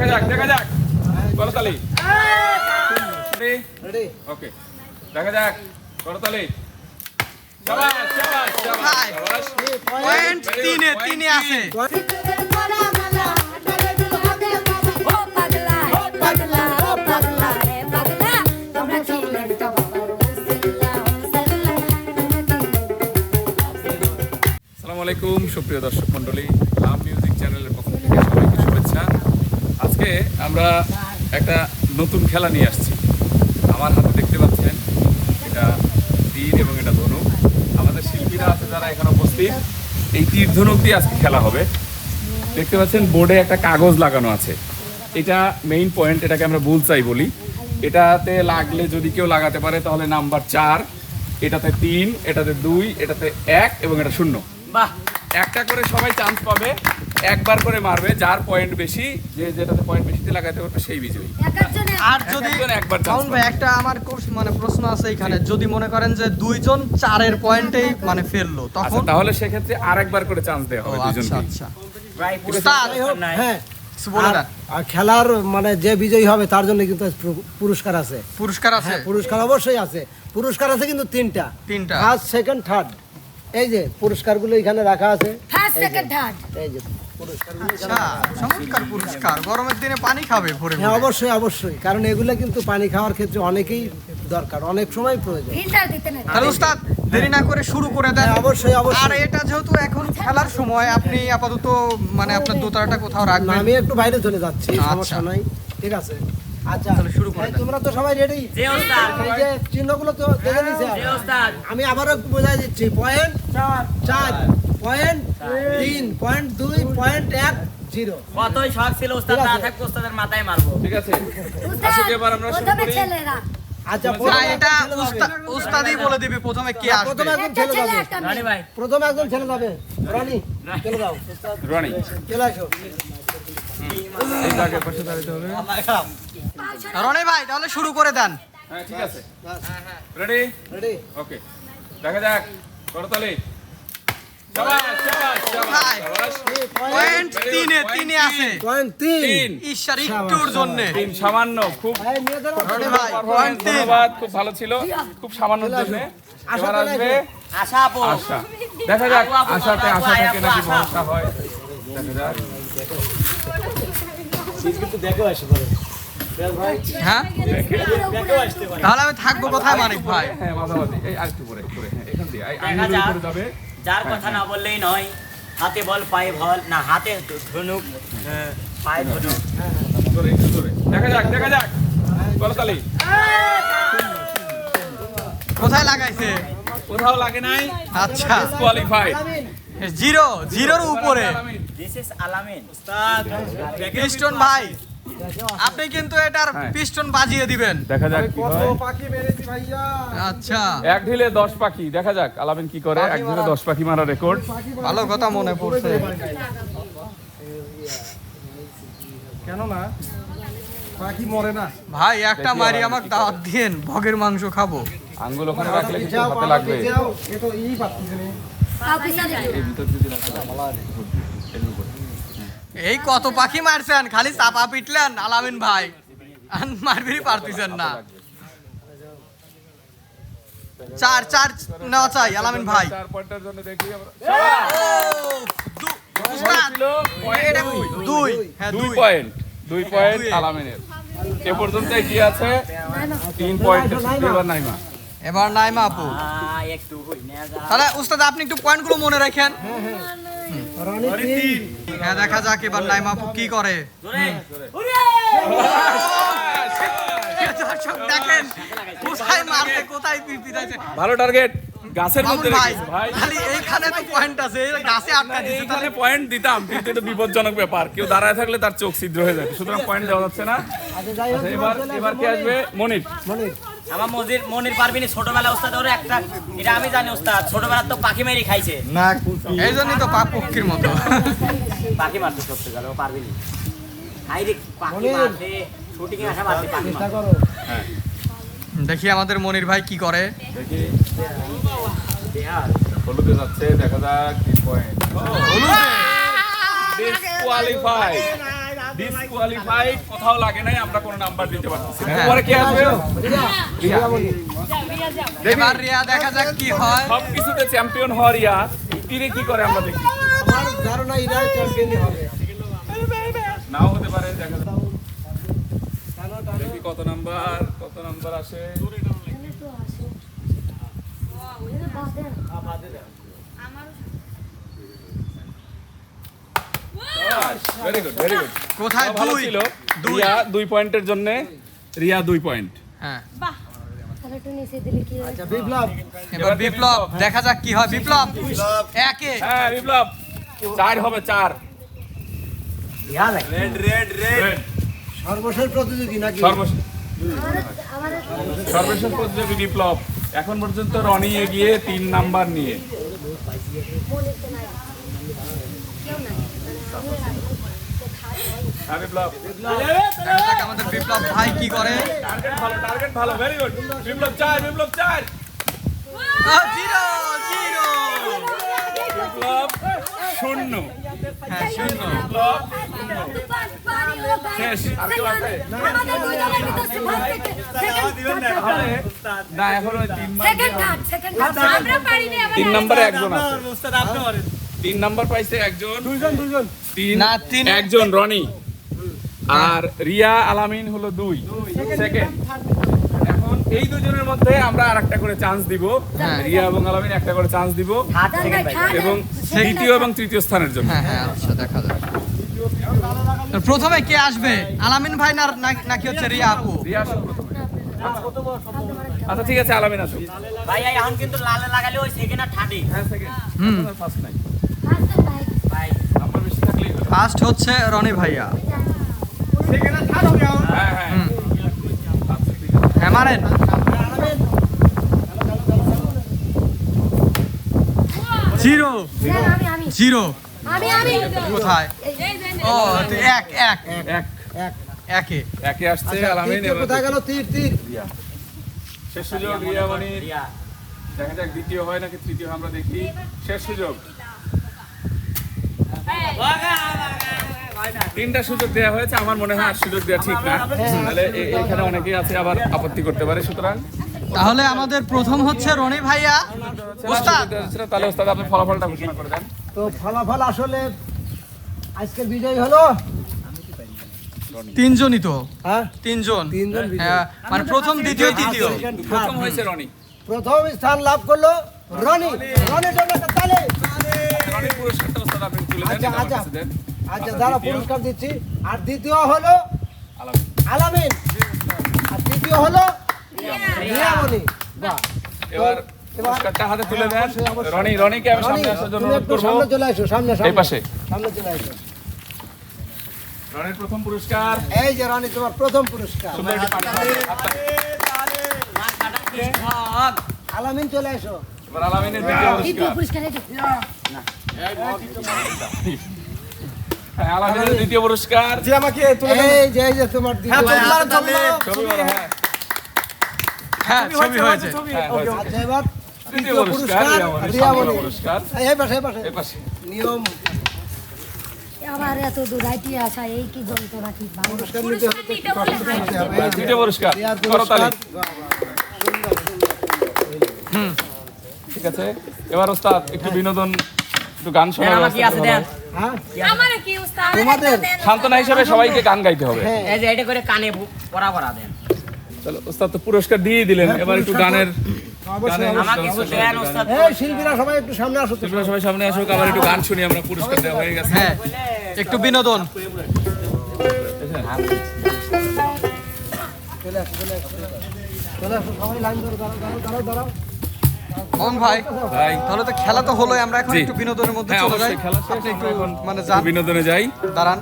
দেখা যাক দেখা যাক। করতালি রেডি ওকে দেখা যাক। করতালি শাবাশ শাবাশ শাবাশ পয়েন্ট তিনে তিনে আছে। আসসালামু আলাইকুম সুপ্রিয় দর্শক মণ্ডলী লাভ মিউজিক চ্যানেলের পক্ষ থেকে সবাইকে শুভেচ্ছা আজকে আমরা একটা নতুন খেলা নিয়ে আসছি। আমার হাতে দেখতে পাচ্ছেন এটা তীর এবং এটা ধনুক আমাদের শিল্পীরা আছে যারা এখানে উপস্থিত। এই তীর ধনুক দিয়ে আজকে খেলা হবে। দেখতে পাচ্ছেন বোর্ডে একটা কাগজ লাগানো আছে। এটা মেইন পয়েন্ট এটাকে আমরা বুলসাই বলি। এটাতে লাগলে যদি কেউ লাগাতে পারে তাহলে নাম্বার চার এটাতে তিন এটাতে দুই এটাতে এক এবং এটা শূন্য। বাহ! একটা করে সবাই চান্স পাবে। একবার করে মারবে যার পয়েন্ট বেশি যে যেটাতে পয়েন্ট বেশিতে লাগাতে পারবে সেই বিজয়ী। আর যদি একবার ভাই একটা আমার কোর্স- মানে প্রশ্ন আছে এখানে। যদি মনে করেন যে দুইজন চারের পয়েন্টেই মানে ফেলল আচ্ছা তখন তাহলে সেক্ষেত্রে আরেকবার করে চান্স দেওয়া হবে আচ্ছা দুজনকে আচ্ছা উস্তাদ, হ্যাঁ আর- খেলার মানে যে বিজয়ী হবে তার জন্য কিন্তু পুরস্কার আছে। পুরস্কার আছে? হ্যাঁ পুরস্কার অবশ্যই আছে। পুরস্কার আছে কিন্তু তিনটা। তিনটা। ফার্স্ট সেকেন্ড থার্ড এই যে পুরস্কারগুলো এখানে রাখা আছে। ফার্স্ট সেকেন্ড থার্ড এই যে। আচ্ছা চমৎকার পুরস্কার। গরমের দিনে পানি খাবে ভরে হ্যাঁ অবশ্যই অবশ্যই। কারণ এগুলো কিন্তু পানি খাওয়ার ক্ষেত্রে অনেকেই দরকার অনেক সময় প্রয়োজন। তাহলে উস্তাদ দেরি না করে শুরু করে দেন। হ্যাঁ, অবশ্যই, অবশ্যই। আর এটা যেহেতু এখন খেলার সময় আপনি আপাতত মানে আপনার দোতারাটা কোথাও রাখবেন? আমি একটু বাইরে চলে যাচ্ছি আচ্ছা। সমস্যা নাই। ঠিক আছে। আচ্ছা শুরু করে তোমরা তো সবাই রেডি যে ওস্তাদ এই যে চিহ্নগুলো তো দেখে নিছে ওস্তাদ আমি আবারও বোঝাই দিচ্ছি। পয়েন্ট চার। চার। পয়েন্ট তিন পয়েন্ট দুই পয়েন্ট এক জিরো। কতই শখ ছিল ওস্তাদ ঠিক না থাকবে ওস্তাদের মাথায় মারবো। ঠিক আছে। আসুক এবার আমরা শুরু করি। আচ্ছা এটা। উস্তাদই বলে দিবে প্রথমে কে আসবে। প্রথমে একজন একটা ছেলে ছেলে যাবে। রানী ভাই। প্রথমে একজন ছেলে যাবে। রানী চলে যাও। রনি। চলে আসো। এই জায়গায় পাশে দাঁড়াতে হবে। রনে ভাই তাহলে শুরু করে দেন। হ্যাঁ ঠিক আছে। রেডি? রেডি। ওকে। দেখা যাক করতালি। খুব এই মেয়েদের রনি ভাই performance, পয়েন্ট তিন ধন্যবাদ খুব ভালো ছিল খুব সামান্যর জন্য। আশা এবার চলে আসবে আশা আশা। দেখা যাক আপু, আপু, আশাতে আশা থাকে নাকি ভরসা হয়। দেখা যাক। হ্যাঁ? তাহলে আমি থাকব কোথায় মানিক ভাই? হ্যাঁ মাঝামাঝি। এই আরেকটু পরে হ্যাঁ এখান দিয়ে যাবে। যার কথা না বললেই নয় হাতে বল পায়ে বল না হাতে ধনুক পায়ে ধনুক। একটু ধরে। দেখা যাক দেখা যাক। করতালি কোথায় লাগাইছে? কোথাও লাগে নাই? আচ্ছা। কোয়ালিফাইড জিরো জিরোর উপরে। দিস ইজ আলামিন উস্তাদ ভাই। আপনি কিন্তু এটার হ্যাঁ। পিস্টন বাজিয়ে দিবেন। দেখা যাক কি হয়। পাখি মেরেছি ভাইয়া। আচ্ছা। এক ঢিলে দশ পাখি দেখা যাক আলামিন কি করে? এক ঢিলে দশ পাখি মারা রেকর্ড। ভালো কথা মনে পড়ছে। কেন না? পাখি মরে না। ভাই একটা মারি আমাকে দাওয়াত দিয়েন ভগের মাংস খাব। আঙ্গুল ওখানে রাখলে কিন্তু হাতে লাগবে। এই ভিতর যদি উপরে। এই কত পাখি মারছেন? খালি চাপা পিটলেন আলামিন ভাই। আর মারবিরই পারতেছেন না। চার চার নেওয়া চাই আলামিন ভাই। চার পয়েন্টের জন্য দেখি দুই। হ্যাঁ দুই দুই। পয়েন্ট দুই পয়েন্ট আলামিনের। এ পর্যন্ত কি আছে তিন পয়েন্ট এবার নাইমা। এবার নাইমা আপু। আহ, একটু হই না যা। তাহলে উস্তাদ আপনি একটু পয়েন্টগুলো মনে রাখেন। তিন হ্যাঁ দেখা যাক এবার নাইমা আপু কি করে। দেখেন কোথায় মারছে কোথায় পিপিদাইছে ভালো টার্গেট গাছের মধ্যে ভাই খালি এইখানে তো পয়েন্ট আছে গাছে আটকা দিছে তাহলে পয়েন্ট দিতাম কিন্তু এটা বিপজ্জনক ব্যাপার। কেউ দাঁড়ায় থাকলে তার চোখ ছিদ্র হয়ে যাবে সুতরাং পয়েন্ট দেওয়া যাচ্ছে না। আচ্ছা যাই হোক আচ্ছা, এবার এবার কে আসবে? মনির। মনির। আমার মনির মনির পারবিনি ছোটবেলা ওস্তাদ ওরে একটা এটা আমি জানি ওস্তাদ ছোটবেলা তো পাখি মেরি খাইছে। না এই জন্যই তো পাপ পক্ষীর মতো। পাখি মারতে সত্যি গেল পারবিনি হাই রে পাখি মারতে শুটিং এ আসা মারতে পাখি মারতে। দেখি আমাদের মনির ভাই কি করে। দেখি। হলুদে যাচ্ছে দেখা যাক তিন পয়েন্ট ডিসকোয়ালিফাই ডিসকোয়ালিফাইড কোথাও লাগে নাই আমরা কোনো নাম্বার দিতে পারতেছি না হ্যাঁ। পরে কে আসবে এবার রিয়া দেখা যাক কি হয় সব কিছুতে চ্যাম্পিয়ন হওয়ার ইয়া তীরে কি করে আমরা দেখি আমার ধারণা এরাই চ্যাম্পিয়নই হবে নাও হতে পারে দেখা যাক। দেখি কত নাম্বার কত নাম্বার আসে ভেরি গুড ভেরি গুড কোথায় ভালো ছিল? রিয়া দুই পয়েন্টের জন্য রিয়া দুই পয়েন্ট। হ্যাঁ। তাহলে একটু নিচে দিলে কি? আচ্ছা বিপ্লব। এবার বিপ্লব দেখা যাক কি হয়। বিপ্লব একে। হ্যাঁ বিপ্লব। চার হবে চার। সর্বশেষ প্রতিযোগী নাকি? সর্বশেষ। আমাদের আমাদের সর্বশেষ প্রতিযোগী বিপ্লব। এখন পর্যন্ত রনি এগিয়ে তিন নাম্বার নিয়ে মনে তো নাই কেউ নাই মানে আমি হ্যাঁ বিপ্লব। আমাদের বিপ্লব ভাই কি করে? টার্গেট ভালো টার্গেট ভালো ভেরি গুড বিপ্লব চার বিপ্লব চার। Zero zero. বিপ্লব শূন্য। হ্যাঁ শূন্য। বিপ্লব শেষ। আর কেউ আছে? আমাদের দুজনের ভিতর তাহলে না এখন তিন নম্বরে একজন আছে। তিন নম্বর পাইছে একজন। দুইজন দুইজন। তিন না, তিন- একজন রনি। আর রিয়া আলামিন হলো দুই। সেকেন্ড এখন এই দুজনের মধ্যে আমরা আর একটা করে চান্স দিব। হ্যাঁ। রিয়া এবং আলামিন একটা করে চান্স দিব। এবং দ্বিতীয় এবং তৃতীয় স্থানের জন্য। হ্যাঁ হ্যাঁ আচ্ছা দেখা যাক। প্রথমে কে আসবে? আলামিন ভাই না নাকি হচ্ছে রিয়া আপু? রিয়া প্রথমে। আচ্ছা ঠিক আছে আলামিন আসুক। ভাই এখন কিন্তু লালে লাগালে ওই সেকেন্ড আর থার্ডে হ্যাঁ সেকেন্ড হুম। ফার্স্ট নাই। ভাই ভাই নাম্বার বেশি থাকলেই হলো। ফার্স্ট হচ্ছে রনি ভাইয়া। হ্যাঁ হ্যাঁ। আচ্ছা। হ্যাঁ মারেন। জিরো। আমি আমি জিরো। আমি আমি। কোথায়? ও এক এক। এক। এক। একে। একে আসছে আচ্ছা, আলামিন তৃতীয় কোথায় গেল? তীর তীর। রিয়া। শেষ সুযোগ রিয়া মনির দেখা যাক দ্বিতীয় হয় নাকি তৃতীয় আমরা দেখি। শেষ সুযোগ। তিনটা সুযোগ দেওয়া হয়েছে আমার মনে হয় আর সুযোগ দেওয়া ঠিক না তাহলে এখানে অনেকেই আছে আবার আপত্তি করতে পারে সুতরাং তাহলে আমাদের প্রথম হচ্ছে রনি ভাইয়া ওস্তাদ তাহলে ওস্তাদ আপনি ফলাফলটা ঘোষণা করে দেন তো ফলাফল আসলে আজকের বিজয় হলো তিনজনই তো হ্যাঁ তিনজন তিনজন হ্যাঁ, মানে প্রথম দ্বিতীয় তৃতীয় প্রথম হয়েছে রনি প্রথম স্থান লাভ করল রনি রনির জন্য একটা তালি রনির পুরস্কারটা ওস্তাদ আপনি তুলে দেন আচ্ছা, আচ্ছা। আচ্ছা যারা পুরস্কার দিচ্ছি। আর দ্বিতীয় হলো আলামিন। আর তৃতীয় হলো বাহ। এবার পুরস্কারটা হাতে তুলে দেন। রনি রনিকে আমি সামনে আসার জন্য অনুরোধ একটু সামনে চলে আসো সামনে এই পাশে। সামনে চলে আসো। রনির প্রথম পুরস্কার। এই যে রনি তোমার প্রথম পুরস্কার। সুন্দর একটি পানি আলামিন। চলে আসো। এবার আলামিনের দ্বিতীয় দ্বিতীয় পুরস্কার। পুরস্কার এই যে। হ্যাঁ, দ্বিতীয় পুরস্কার। এই যে এই যে তোমার দ্বিতীয় পুরস্কার। ছবি বলো, হ্যাঁ। হ্যাঁ। ছবি হয়েছে হ্যাঁ, হয়েছে। এবার তৃতীয় তৃতীয় পুরস্কার পুরস্কার রিয়ামণির রিয়ামণি সামনে পুরস্কার। এই পাশে এই পাশে। এই পাশে। নিয়ম। আবার এত দূর রাইতে আসা এই কি পুরস্কার নিতে হবে। পুরস্কার করতালি। ঠিক আছে। এবার ওস্তাদ একটু বিনোদন একটু গান শোনার হ্যাঁ? তোমাদের সান্ত্বনা হিসেবে সবাইকে গান গাইতে হবে। হ্যাঁ। এই যে এটা করে কানে ভু- পরা পরা দেন। চলো ওস্তাদ তো পুরস্কার দিয়ে দিলেন। এবার একটু গানের শিল্পীরা সবাই একটু সামনে আসো। সবাই সামনে আসো আবার একটু গান শুনি আমরা পুরস্কার দেওয়া হয়ে গেছে। হ্যাঁ একটু বিনোদন। আসো। চলে আসো সবাই লাইন ধরো দাঁড়াও দাঁড়াও দাঁড়াও। মোহন ভাই। ভাই। তাহলে তো খেলা তো হলোই আমরা এখন একটু বিনোদনের মধ্যে হ্যাঁ চলে যাই। খেলা মানে বিনোদনে যাই। দাঁড়ান।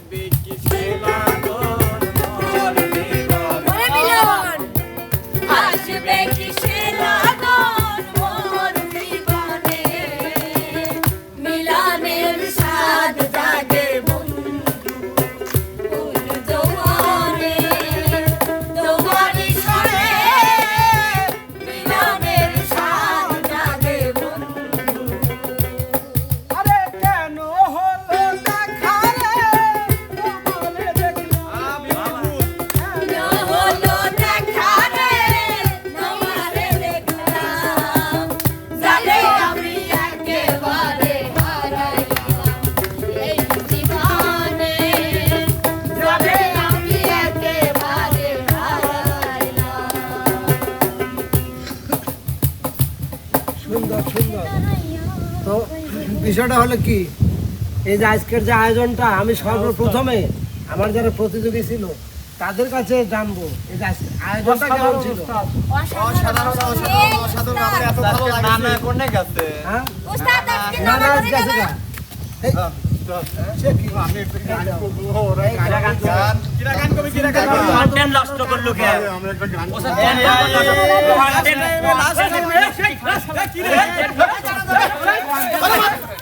big ঘটনাটা হলো কি এই যে আজকের যে আয়োজনটা আমি সর্বপ্রথমে আমার যারা প্রতিযোগী ছিল তাদের কাছে জানব কেমন ছিল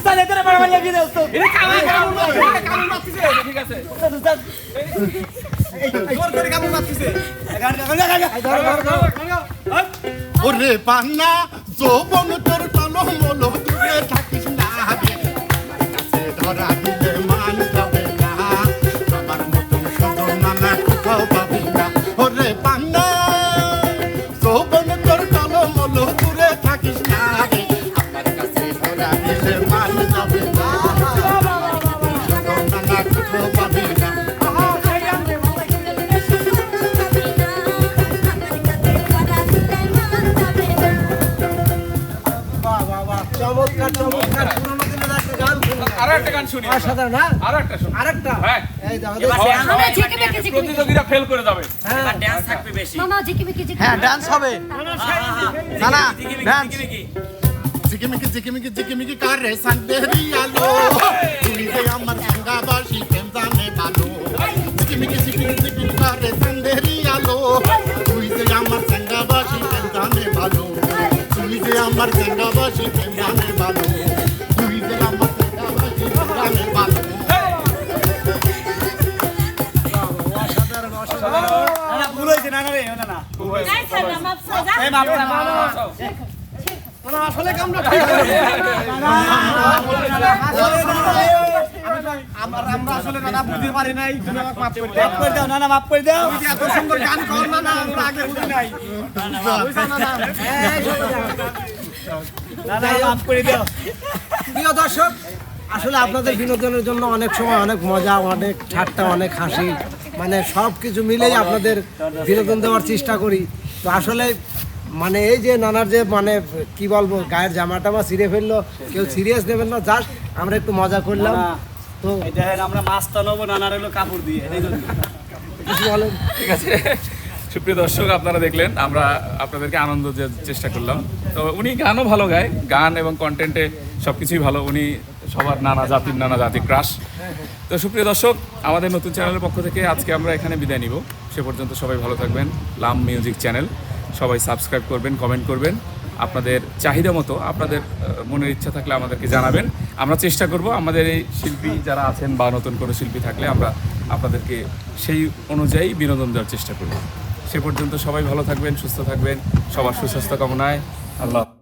উস্তাদ এদের বড় ভাই লাগিয়ে দে উস্তাদ। এটা কামে কামে কামে ঠিক আছে। উস্তাদ উস্তাদ। জোর করে কামে মারতেছে ওরে পান্না যৌবন তোর তলম লোক শুনি অসাধারণ শুনি। আরেকটা? হ্যাঁ। এই প্রতিযোগীরা ফেল করে যাবে। এবার থাকবে বেশি। হ্যাঁ ডান্স হবে। না না ডান্স কারে আলো তুমি যে আমার সঙ্গাবাসী প্রেম জানে ভালো ঝিকিমিকি ঝিকিমিকি ঝিকিমিকি কারে সন্দেহরি আলো তুই যে আমার সঙ্গাবাসী প্রেম জানে ভালো তুই যে আমার সঙ্গাবাসী প্রেম জানে ভালো আসলে আপনাদের বিনোদনের জন্য অনেক সময় অনেক মজা, অনেক ঠাট্টা, অনেক হাসি মানে সব কিছু মিলেই আপনাদের বিনোদন দেওয়ার চেষ্টা করি। তো আসলে মানে এই যে নানার যে মানে কি বলব গায়ের জামাটা বা ছিঁড়ে ফেলল কেউ সিরিয়াস নেবেন না জাস্ট আমরা একটু মজা করলাম। তো আমরা মাছটা নেব নানার হলো কাপড় দিয়ে কিছু বলেন। ঠিক আছে। সুপ্রিয় দর্শক আপনারা দেখলেন আমরা আপনাদেরকে আনন্দ দেওয়ার চেষ্টা করলাম। তো উনি গানও ভালো গায় গান এবং কন্টেন্টে সব কিছুই ভালো। উনি সবার নানা জাতির নানা জাতির ক্রাশ তো সুপ্রিয় দর্শক আমাদের নতুন চ্যানেলের পক্ষ থেকে আজকে আমরা এখানে বিদায় নিব। সে পর্যন্ত সবাই ভালো থাকবেন। লাম মিউজিক চ্যানেল সবাই সাবস্ক্রাইব করবেন কমেন্ট করবেন। আপনাদের চাহিদা মতো, আপনাদের মনের ইচ্ছা থাকলে আমাদেরকে জানাবেন। আমরা চেষ্টা করব আমাদের এই শিল্পী যারা আছেন বা নতুন কোনো শিল্পী থাকলে আমরা আপনাদেরকে সেই অনুযায়ী বিনোদন দেওয়ার চেষ্টা করব। সে পর্যন্ত সবাই ভালো থাকবেন, সুস্থ থাকবেন, সবার সুস্বাস্থ্য কামনায়। আল্লাহ